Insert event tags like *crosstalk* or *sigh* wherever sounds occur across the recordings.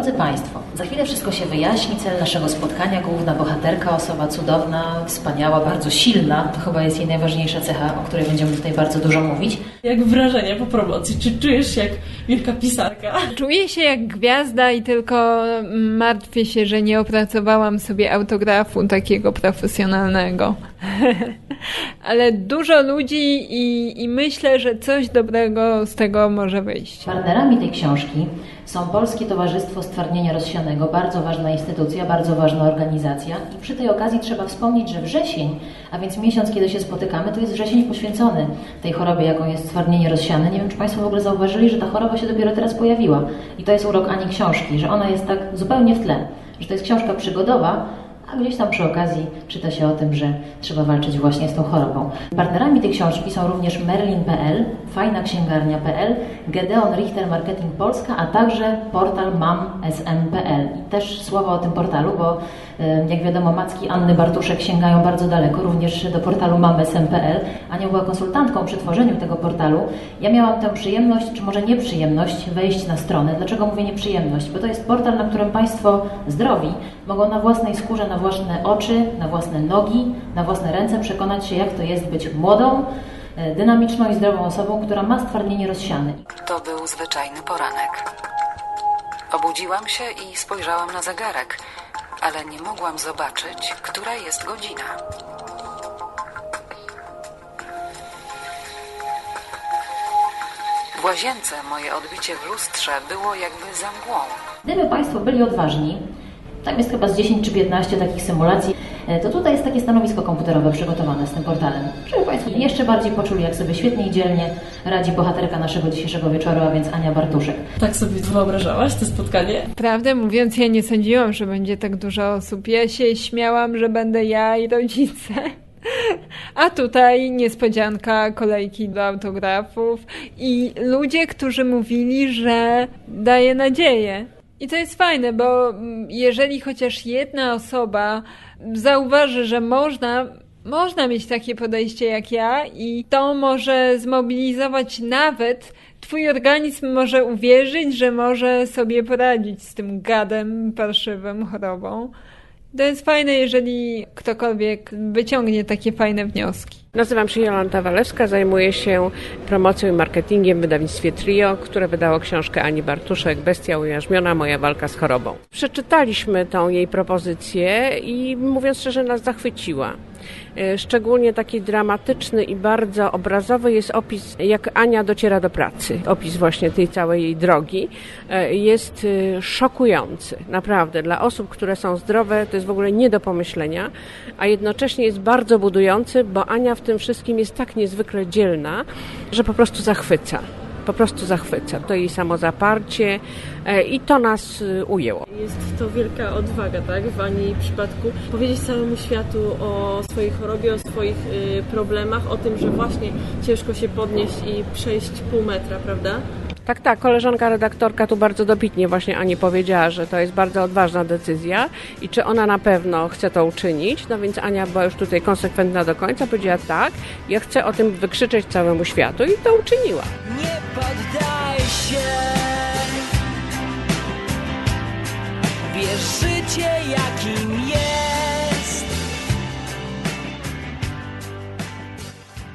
Drodzy Państwo, za chwilę wszystko się wyjaśni. Cel naszego spotkania, główna bohaterka, osoba cudowna, wspaniała, bardzo silna. To chyba jest jej najważniejsza cecha, o której będziemy tutaj bardzo dużo mówić. Jak wrażenie po promocji? Czy czujesz się jak wielka pisarka? Czuję się jak gwiazda i tylko martwię się, że nie opracowałam sobie autografu takiego profesjonalnego. *laughs* Ale dużo ludzi i, i myślę, że coś dobrego z tego może wyjść. Partnerami tej książki są Polskie Towarzystwo Stwardnienia Rozsianego, bardzo ważna instytucja, bardzo ważna organizacja. I przy tej okazji trzeba wspomnieć, że wrzesień, a więc miesiąc, kiedy się spotykamy, to jest wrzesień poświęcony tej chorobie, jaką jest stwardnienie rozsiane. Nie wiem, czy Państwo w ogóle zauważyli, że ta choroba się dopiero teraz pojawiła. I to jest urok Ani książki, że ona jest tak zupełnie w tle, że to jest książka przygodowa, a gdzieś tam przy okazji czyta się o tym, że trzeba walczyć właśnie z tą chorobą. Partnerami tej książki są również Merlin.pl, Fajna Księgarnia.pl, Gedeon Richter Marketing Polska, a także portal mam.sm.pl. I też słowo o tym portalu, bo jak wiadomo macki Anny Bartuszek sięgają bardzo daleko, również do portalu mam.sm.pl. Ania była konsultantką przy tworzeniu tego portalu. Ja miałam tę przyjemność, czy może nieprzyjemność, wejść na stronę. Dlaczego mówię nieprzyjemność? Bo to jest portal, na którym Państwo zdrowi mogą na własnej skórze, na własne oczy, na własne nogi, na własne ręce przekonać się, jak to jest być młodą, dynamiczną i zdrową osobą, która ma stwardnienie rozsiane. To był zwyczajny poranek. Obudziłam się i spojrzałam na zegarek, ale nie mogłam zobaczyć, która jest godzina. W łazience moje odbicie w lustrze było jakby za mgłą. Gdyby Państwo byli odważni, tam jest chyba z 10 czy 15 takich symulacji. E, to tutaj jest takie stanowisko komputerowe przygotowane z tym portalem, żeby Państwo jeszcze bardziej poczuli, jak sobie świetnie i dzielnie radzi bohaterka naszego dzisiejszego wieczoru, a więc Ania Bartuszek. Tak sobie wyobrażałaś to spotkanie? Prawdę mówiąc, ja nie sądziłam, że będzie tak dużo osób. Ja się śmiałam, że będę ja i rodzice. A tutaj niespodzianka, kolejki do autografów i ludzie, którzy mówili, że daje nadzieję. I to jest fajne, bo jeżeli chociaż jedna osoba zauważy, że można, można mieć takie podejście jak ja i to może zmobilizować nawet Twój organizm może uwierzyć, że może sobie poradzić z tym gadem, parszywym, chorobą. To jest fajne, jeżeli ktokolwiek wyciągnie takie fajne wnioski. Nazywam się Jolanta Walewska, zajmuję się promocją i marketingiem w wydawnictwie Trio, które wydało książkę Ani Bartuszek Bestia ujarzmiona, moja walka z chorobą. Przeczytaliśmy tą jej propozycję i mówiąc szczerze nas zachwyciła. E, szczególnie taki dramatyczny i bardzo obrazowy jest opis, jak Ania dociera do pracy. Opis właśnie tej całej jej drogi e, jest e, szokujący. Naprawdę. Dla osób, które są zdrowe, to jest w ogóle nie do pomyślenia, a jednocześnie jest bardzo budujący, bo Ania w tym wszystkim jest tak niezwykle dzielna, że po prostu zachwyca po prostu zachwyca. To jej samozaparcie i to nas ujęło. Jest to wielka odwaga, tak, w Ani przypadku, powiedzieć całemu światu o swojej chorobie, o swoich problemach, o tym, że właśnie ciężko się podnieść i przejść pół metra, prawda? Tak, tak. Koleżanka redaktorka tu bardzo dobitnie właśnie Ani powiedziała, że to jest bardzo odważna decyzja i czy ona na pewno chce to uczynić. No więc Ania była już tutaj konsekwentna do końca, powiedziała tak, ja chcę o tym wykrzyczeć całemu światu i to uczyniła. Nie poddaj się Wiesz życie jakim jest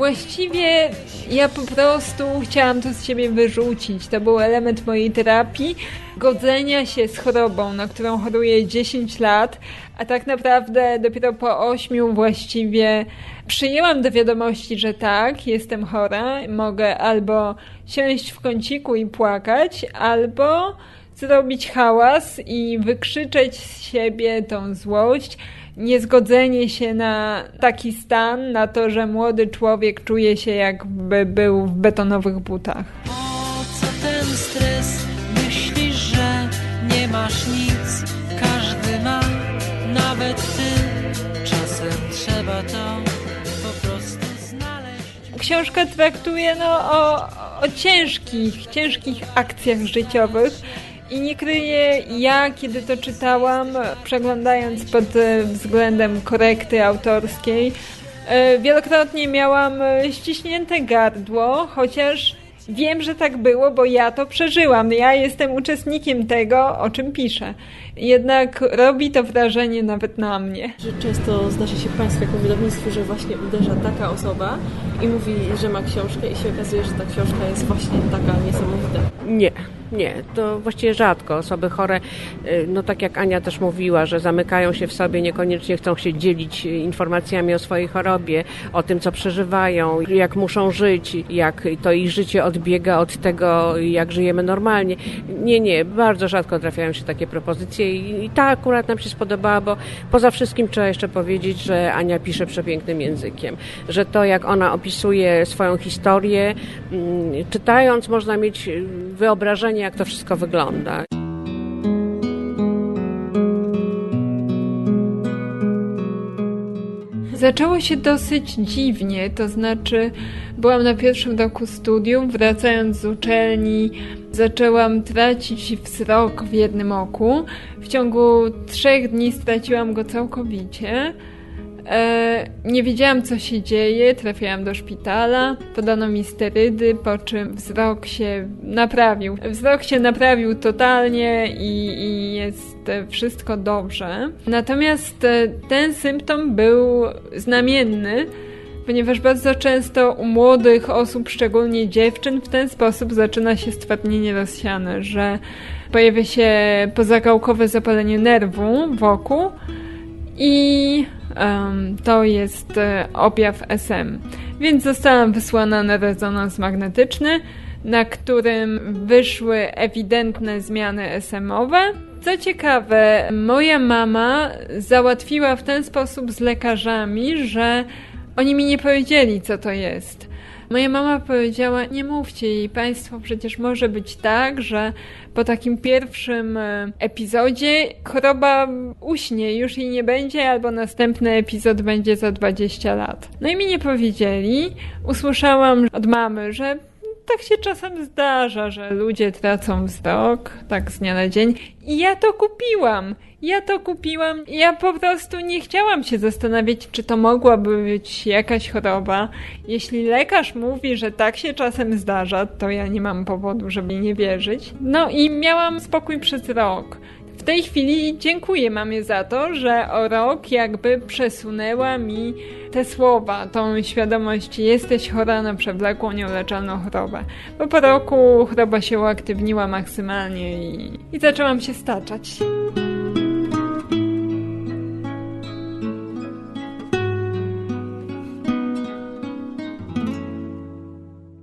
Właściwie ja po prostu chciałam to z siebie wyrzucić. To był element mojej terapii, godzenia się z chorobą, na którą choruję 10 lat, a tak naprawdę dopiero po 8 właściwie przyjęłam do wiadomości, że tak, jestem chora, mogę albo siąść w kąciku i płakać, albo zrobić hałas i wykrzyczeć z siebie tą złość, niezgodzenie się na taki stan, na to, że młody człowiek czuje się jakby był w betonowych butach. Po co ten stres? Myślisz, że nie masz nic, każdy ma, nawet ty. Czasem trzeba to po prostu znaleźć. Książka traktuje no, o, o ciężkich, ciężkich akcjach życiowych i nie kryję, ja kiedy to czytałam, przeglądając pod e, względem korekty autorskiej, e, wielokrotnie miałam e, ściśnięte gardło, chociaż wiem, że tak było, bo ja to przeżyłam. Ja jestem uczestnikiem tego, o czym piszę. Jednak robi to wrażenie nawet na mnie. Że często zdarza się Państwu jako wydawnictwu, że właśnie uderza taka osoba i mówi, że ma książkę i się okazuje, że ta książka jest właśnie taka niesamowita. Nie, nie, to właściwie rzadko. Osoby chore, y, no tak jak Ania też mówiła, że zamykają się w sobie, niekoniecznie chcą się dzielić y, informacjami o swojej chorobie, o tym, co przeżywają, jak muszą żyć, jak to ich życie odbiega od tego, jak żyjemy normalnie. Nie, nie, bardzo rzadko trafiają się takie propozycje i, i ta akurat nam się spodobała, bo poza wszystkim trzeba jeszcze powiedzieć, że Ania pisze przepięknym językiem, że to, jak ona opisuje swoją historię, mm, czytając można mieć y, wyobrażenie, jak to wszystko wygląda. Zaczęło się dosyć dziwnie, to znaczy byłam na pierwszym roku studium, wracając z uczelni zaczęłam tracić wzrok w jednym oku. W ciągu trzech dni straciłam go całkowicie. E, nie wiedziałam, co się dzieje, trafiłam do szpitala, podano mi sterydy, po czym wzrok się naprawił. Wzrok się naprawił totalnie i, i jest wszystko dobrze. Natomiast e, ten symptom był znamienny, ponieważ bardzo często u młodych osób, szczególnie dziewczyn, w ten sposób zaczyna się stwardnienie rozsiane, że pojawia się pozagałkowe zapalenie nerwu wokół i to jest e, objaw SM. Więc zostałam wysłana na rezonans magnetyczny, na którym wyszły ewidentne zmiany SM-owe. Co ciekawe, moja mama załatwiła w ten sposób z lekarzami, że oni mi nie powiedzieli, co to jest. Moja mama powiedziała: Nie mówcie jej, państwo, przecież może być tak, że po takim pierwszym e, epizodzie choroba uśnie, już jej nie będzie, albo następny epizod będzie za 20 lat. No i mi nie powiedzieli. Usłyszałam od mamy, że tak się czasem zdarza, że ludzie tracą wzrok, tak z dnia na dzień. I ja to kupiłam. Ja to kupiłam. Ja po prostu nie chciałam się zastanawiać, czy to mogłaby być jakaś choroba. Jeśli lekarz mówi, że tak się czasem zdarza, to ja nie mam powodu, żeby nie wierzyć. No i miałam spokój przez rok. W tej chwili dziękuję mamie za to, że o rok jakby przesunęła mi te słowa, tą świadomość, jesteś chora na przewlekłą, nieuleczalną chorobę. Bo po roku choroba się uaktywniła maksymalnie i, i zaczęłam się staczać.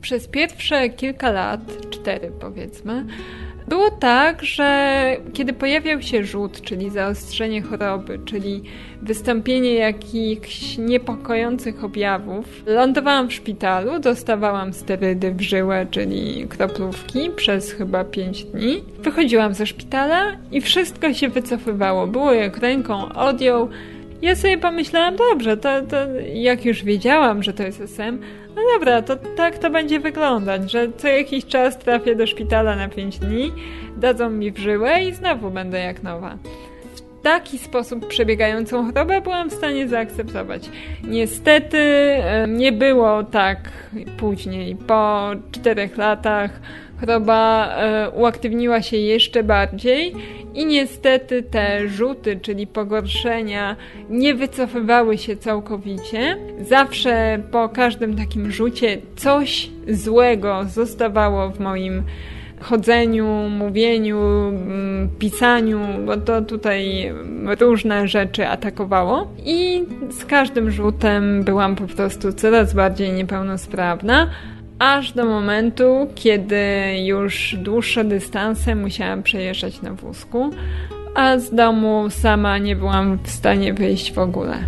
Przez pierwsze kilka lat, cztery powiedzmy, było tak, że kiedy pojawiał się rzut, czyli zaostrzenie choroby, czyli wystąpienie jakichś niepokojących objawów, lądowałam w szpitalu, dostawałam sterydy w żyłę, czyli kroplówki przez chyba 5 dni. Wychodziłam ze szpitala i wszystko się wycofywało. Było jak ręką odjął. Ja sobie pomyślałam, dobrze, to, to jak już wiedziałam, że to jest SM, no dobra, to tak to będzie wyglądać, że co jakiś czas trafię do szpitala na 5 dni, dadzą mi w żyłę i znowu będę jak nowa. W taki sposób przebiegającą chorobę byłam w stanie zaakceptować. Niestety e, nie było tak później. Po czterech latach choroba e, uaktywniła się jeszcze bardziej i niestety te rzuty, czyli pogorszenia, nie wycofywały się całkowicie. Zawsze po każdym takim rzucie coś złego zostawało w moim chodzeniu, mówieniu, mm, pisaniu, bo to tutaj różne rzeczy atakowało. I z każdym rzutem byłam po prostu coraz bardziej niepełnosprawna aż do momentu, kiedy już dłuższe dystanse musiałam przejeżdżać na wózku, a z domu sama nie byłam w stanie wyjść w ogóle.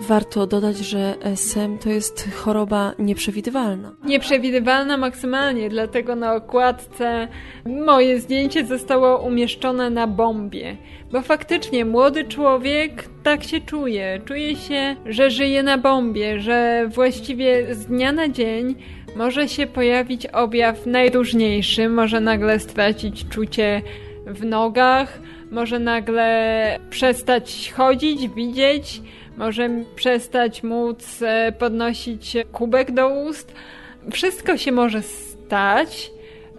Warto dodać, że SM to jest choroba nieprzewidywalna. Nieprzewidywalna maksymalnie, dlatego na okładce moje zdjęcie zostało umieszczone na bombie. Bo faktycznie młody człowiek tak się czuje. Czuje się, że żyje na bombie, że właściwie z dnia na dzień może się pojawić objaw najróżniejszy, może nagle stracić czucie w nogach, może nagle przestać chodzić, widzieć, może przestać móc e, podnosić kubek do ust. Wszystko się może stać,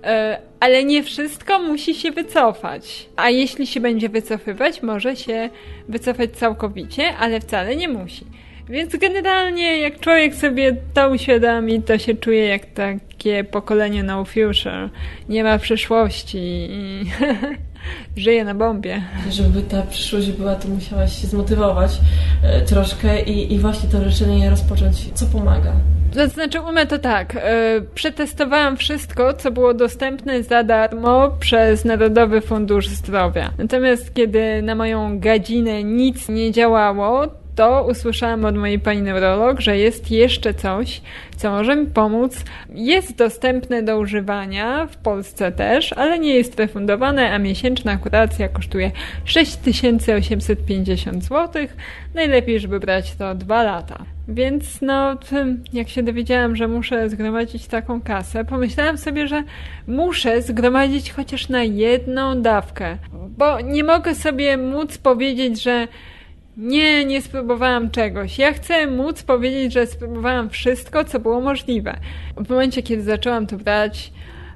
e, ale nie wszystko musi się wycofać. A jeśli się będzie wycofywać, może się wycofać całkowicie, ale wcale nie musi. Więc generalnie, jak człowiek sobie to uświadomi, to się czuje jak takie pokolenie no future. Nie ma przyszłości i *laughs* żyje na bombie. Żeby ta przyszłość była, to musiałaś się zmotywować e, troszkę i, i właśnie to leczenie rozpocząć. Co pomaga? To znaczy, umiem to tak. e, Przetestowałam wszystko, co było dostępne za darmo przez Narodowy Fundusz Zdrowia. Natomiast kiedy na moją gadzinę nic nie działało, to usłyszałam od mojej pani neurolog, że jest jeszcze coś, co może mi pomóc. Jest dostępne do używania w Polsce też, ale nie jest refundowane, a miesięczna kuracja kosztuje 6850 zł. Najlepiej, żeby brać to dwa lata. Więc no, jak się dowiedziałam, że muszę zgromadzić taką kasę, pomyślałam sobie, że muszę zgromadzić chociaż na jedną dawkę, bo nie mogę sobie móc powiedzieć, że nie, nie spróbowałam czegoś. Ja chcę móc powiedzieć, że spróbowałam wszystko, co było możliwe. W momencie, kiedy zaczęłam to brać,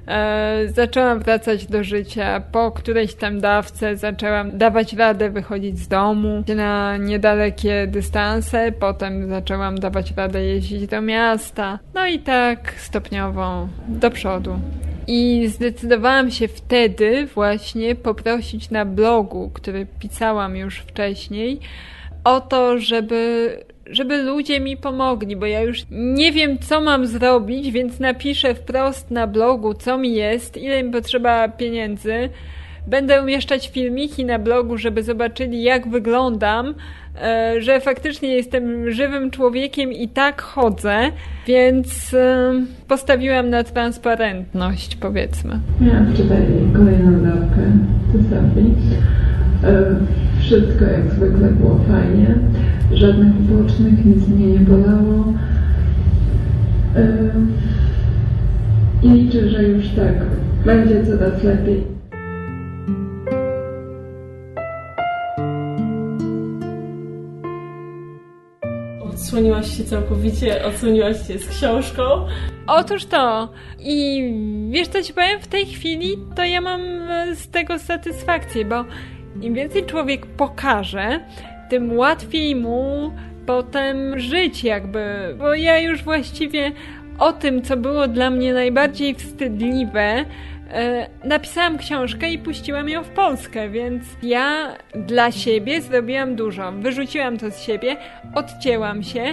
e, zaczęłam wracać do życia. Po którejś tam dawce zaczęłam dawać radę wychodzić z domu na niedalekie dystanse. Potem zaczęłam dawać radę jeździć do miasta. No i tak stopniowo do przodu. I zdecydowałam się wtedy właśnie poprosić na blogu, który pisałam już wcześniej, o to, żeby, żeby ludzie mi pomogli, bo ja już nie wiem, co mam zrobić, więc napiszę wprost na blogu, co mi jest, ile mi potrzeba pieniędzy. Będę umieszczać filmiki na blogu, żeby zobaczyli, jak wyglądam, e, że faktycznie jestem żywym człowiekiem i tak chodzę, więc e, postawiłam na transparentność, powiedzmy. Miałam wczoraj kolejną dawkę terapii. E, Wszystko jak zwykle było fajnie. Żadnych ubocznych, nic mnie nie bolało. I liczę, że już tak będzie coraz lepiej. Odsłoniłaś się całkowicie, odsłoniłaś się z książką. Otóż to. I wiesz co ci powiem, w tej chwili to ja mam e, z tego satysfakcję, bo im więcej człowiek pokaże, tym łatwiej mu potem żyć jakby. Bo ja już właściwie o tym, co było dla mnie najbardziej wstydliwe, e, napisałam książkę i puściłam ją w Polskę, więc ja dla siebie zrobiłam dużo. Wyrzuciłam to z siebie, odcięłam się,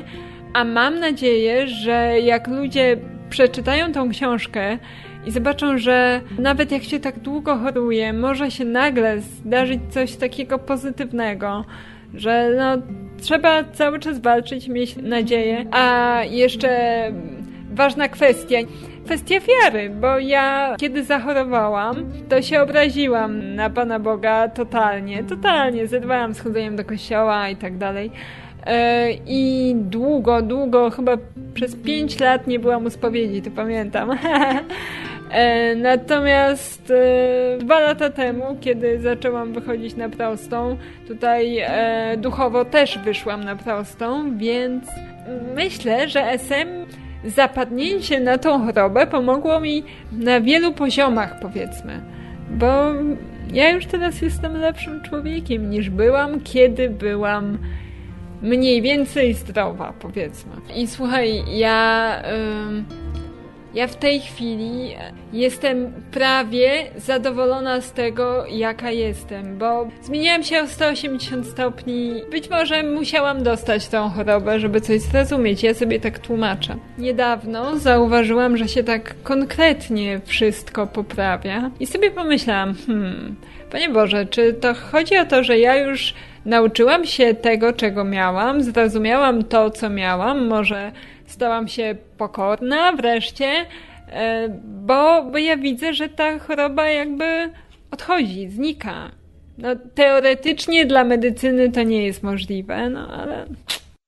a mam nadzieję, że jak ludzie przeczytają tą książkę i zobaczą, że nawet jak się tak długo choruje, może się nagle zdarzyć coś takiego pozytywnego, że no, trzeba cały czas walczyć, mieć nadzieję. A jeszcze ważna kwestia. Kwestia wiary, bo ja kiedy zachorowałam, to się obraziłam na Pana Boga totalnie, totalnie. Zerwałam z chodzeniem do kościoła i tak dalej. E, I długo, długo, chyba przez 5 lat nie byłam u spowiedzi, to pamiętam. *laughs* E, Natomiast e, dwa lata temu, kiedy zaczęłam wychodzić na prostą, tutaj e, duchowo też wyszłam na prostą, więc myślę, że SM zapadnięcie na tą chorobę pomogło mi na wielu poziomach, powiedzmy. Bo ja już teraz jestem lepszym człowiekiem niż byłam, kiedy byłam mniej więcej zdrowa, powiedzmy. I słuchaj, ja. ym, ja w tej chwili jestem prawie zadowolona z tego, jaka jestem, bo zmieniłam się o 180 stopni. Być może musiałam dostać tą chorobę, żeby coś zrozumieć. Ja sobie tak tłumaczę. Niedawno zauważyłam, że się tak konkretnie wszystko poprawia i sobie pomyślałam, hmm, Panie Boże, czy to chodzi o to, że ja już nauczyłam się tego, czego miałam, zrozumiałam to, co miałam, może stałam się pokorna wreszcie, e, bo, bo ja widzę, że ta choroba jakby odchodzi, znika. No, teoretycznie dla medycyny to nie jest możliwe, no ale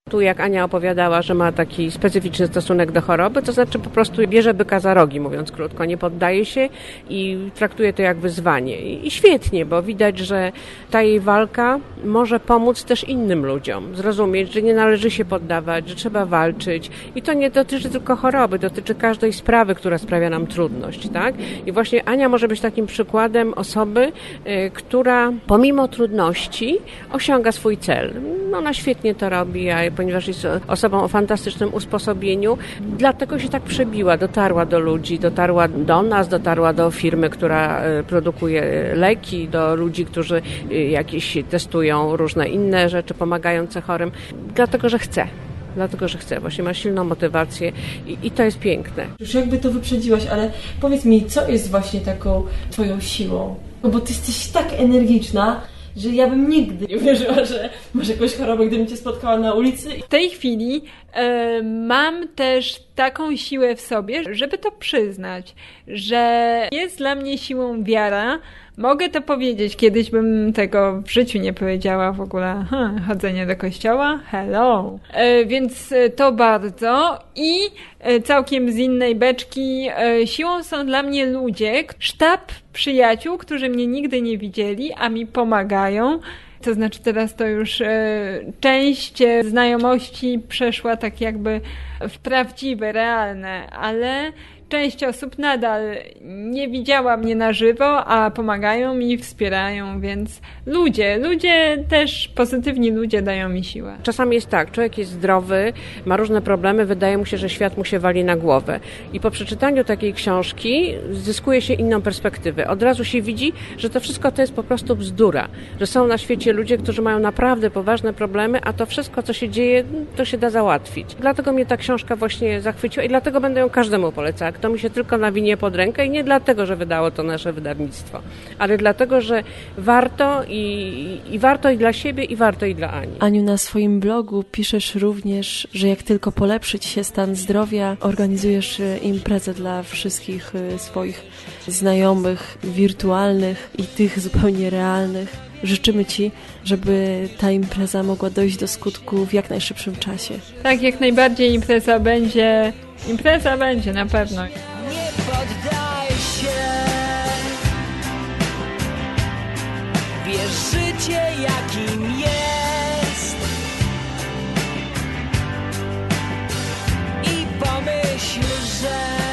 Tu jak Ania opowiadała, że ma taki specyficzny stosunek do choroby, to znaczy po prostu bierze byka za rogi, mówiąc krótko, nie poddaje się i traktuje to jak wyzwanie. I, świetnie, bo widać, że ta jej walka może pomóc też innym ludziom. Zrozumieć, że nie należy się poddawać, że trzeba walczyć. I to nie dotyczy tylko choroby, dotyczy każdej sprawy, która sprawia nam trudność, tak? I właśnie Ania może być takim przykładem osoby, y, która pomimo trudności osiąga swój cel. No, ona świetnie to robi, a ponieważ jest osobą o fantastycznym usposobieniu, dlatego się tak przebiła, dotarła do ludzi, dotarła do nas, dotarła do firmy, która y, produkuje leki, do ludzi, którzy y, jakieś testują różne inne rzeczy pomagające chorym, dlatego że chce. Dlatego, że chce, właśnie ma silną motywację i, i to jest piękne. Już jakby to wyprzedziłaś, ale powiedz mi, co jest właśnie taką twoją siłą? No bo ty jesteś tak energiczna, że ja bym nigdy nie uwierzyła, że masz jakąś chorobę, gdybym cię spotkała na ulicy. W tej chwili e, mam też taką siłę w sobie, żeby to przyznać, że jest dla mnie siłą wiara. Mogę to powiedzieć, kiedyś bym tego w życiu nie powiedziała w ogóle. Hmm, chodzenie do kościoła? Hello. E, więc e, to bardzo. I e, całkiem z innej beczki e, siłą są dla mnie ludzie, sztab przyjaciół, którzy mnie nigdy nie widzieli, a mi pomagają. To znaczy teraz to już e, część e, znajomości przeszła tak jakby w prawdziwe, realne, ale część osób nadal nie widziała mnie na żywo, a pomagają mi, wspierają, więc ludzie, ludzie też, pozytywni ludzie dają mi siłę. Czasami jest tak, człowiek jest zdrowy, ma różne problemy, wydaje mu się, że świat mu się wali na głowę. I po przeczytaniu takiej książki zyskuje się inną perspektywę. Od razu się widzi, że to wszystko to jest po prostu bzdura. Że są na świecie ludzie, którzy mają naprawdę poważne problemy, a to wszystko, co się dzieje, to się da załatwić. Dlatego mnie ta książka właśnie zachwyciła i dlatego będę ją każdemu polecała. Kto mi się tylko nawinie pod rękę i nie dlatego, że wydało to nasze wydawnictwo, ale dlatego, że warto i, i warto i dla siebie, i warto i dla Ani. Aniu, na swoim blogu piszesz również, że jak tylko polepszyć się stan zdrowia, organizujesz e, imprezę dla wszystkich e, swoich znajomych, wirtualnych i tych zupełnie realnych. Życzymy Ci, żeby ta impreza mogła dojść do skutku w jak najszybszym czasie. Tak, jak najbardziej impreza będzie, impreza będzie na pewno. życie, jakim jest. I pomyśl, że.